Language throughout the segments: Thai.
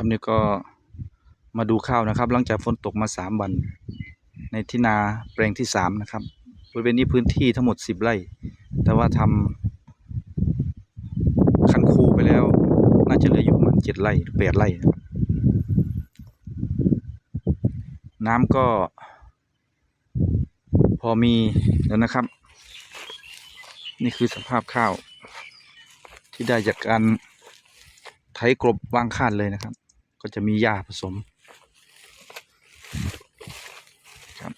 ครับนี่ก็มาดูข้าวนะครับ หลังจากฝนตกมาสามวัน ในที่นาแปลงที่สามนะครับบริเวณนี้พื้นที่ทั้งหมดสิบไร่ แต่ว่าทำคันคูไปแล้ว น่าจะเหลืออยู่ประมาณเจ็ดไร่หรือแปดไร่นะครับน้ำก็ พอมีแล้วนะครับ นี่คือสภาพข้าว ที่ได้จากการไถกลบวางคาดเลยนะครับ ก็จะมีหญ้าผสมครับ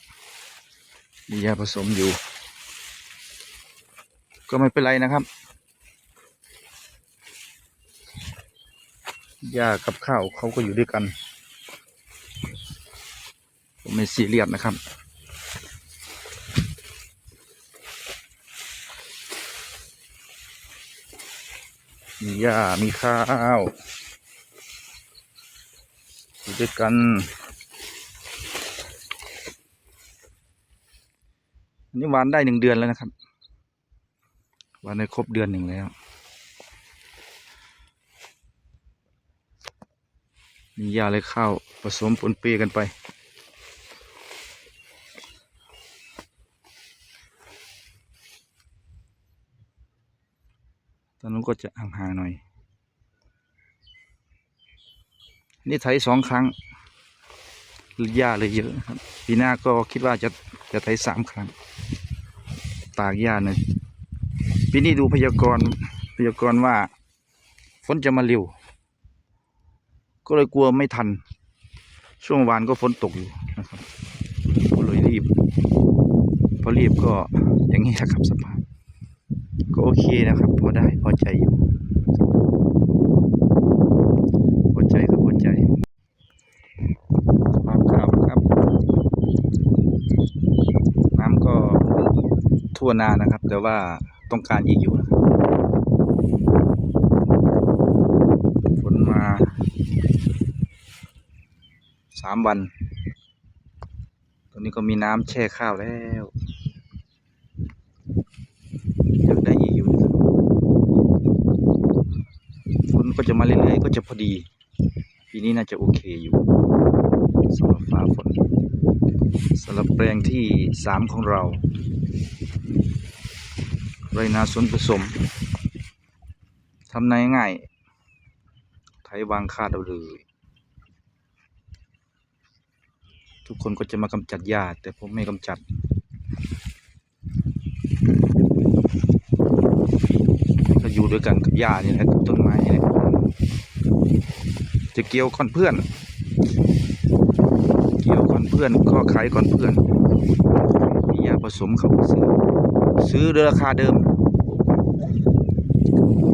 มีหญ้าผสมอยู่ ก็ไม่เป็นไรนะครับหญ้ากับข้าวเขาก็อยู่ด้วยกันผมไม่ซีเรียสนะครับ มีหญ้ามีข้าวอยู่ ด้วยกัน อันนี้หวานได้หนึ่งเดือนแล้วนะครับหวานได้ครบเดือนหนึ่งแล้ว มีหญ้าและข้าวผสมปนเปกันไปตอนนู้นก็จะห่างๆหน่อย นี่ไถสองครั้งหญ้าเลยเยอะครับ ปีหน้าก็คิดว่าจะจะไถสามครั้ง ตากหญ้าหนึ่งปีนี้ดูพยากรณ์พยากรณ์ว่าฝนจะมาเร็ว ก็เลยกลัวไม่ทัน ช่วงวานก็ฝนตกอยู่นะครับก็เลยรีบ พอรีบก็อย่างนี้นะครับสภาพก็โอเคนะครับ พอได้พอใจอยู่ พอใจครับพอใจสภาพข้าวนะครับ น้ำก็ ทั่วนานะครับ แต่ว่าต้องการอีกอยู่นะครับฝนมาสามวัน ตอนนี้ก็มีน้ำแช่ข้าวแล้วอยากได้อีกอยู่นะครับฝนก็จะมาเรื่อยๆก็จะพอดี ปีนี้น่าจะโอเคอยู่สำหรับฟ้าฝนสำหรับแปลงที่สามของเรา ไรนาสวนผสมทำนายง่าย ไถวางคาดเอาเลย ทุกคนก็จะมากำจัดหญ้าแต่ผมไม่กำจัด ก็อยู่ด้วยกันกับหญ้านี่แหละกับต้นไม้นี่แหละจะเกี่ยวก่อนเพื่อน เกี่ยวก่อนเพื่อนก็ขายก่อนเพื่อน สมเขาซื้อ ซื้อราคาเดิม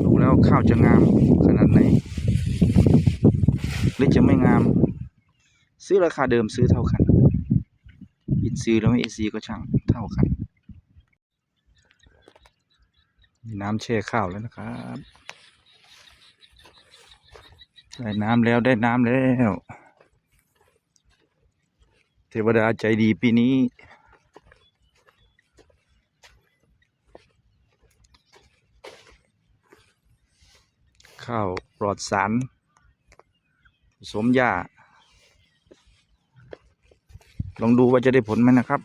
ดูแล้วข้าวจะงามขนาดไหนหรือจะไม่งาม ซื้อราคาเดิมซื้อเท่ากันอินซีแล้วไม่อินซีก็ช่างเท่ากันมีน้ำแช่ข้าวแล้วนะครับได้น้ำแล้วได้น้ำแล้ว เทวดาใจดีปีนี้ ข้าวปลอดสารผสมหญ้า ลองดูว่าจะได้ผลไหมนะครับ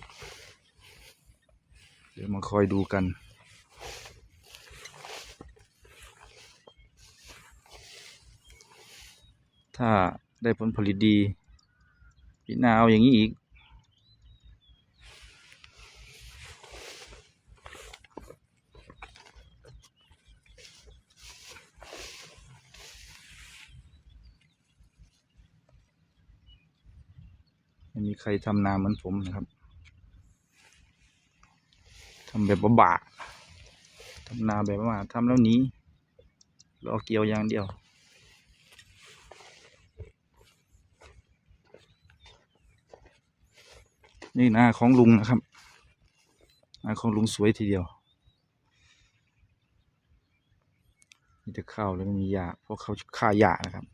เดี๋ยวมาคอยดูกัน ถ้าได้ผลผลิตดีปีหน้าเอาอย่างนี้อีก มีใครทำนาเหมือนผมนะครับทำแบบบ้าๆทำนาแบบว่าทำแล้วหนี้รอเกี่ยวอย่างเดียว นี่นาของลุงนะครับนาของลุงสวยทีเดียวมีแต่ข้าวแล้วไม่มีหญ้าเพราะเขาฆ่าหญ้านะครับ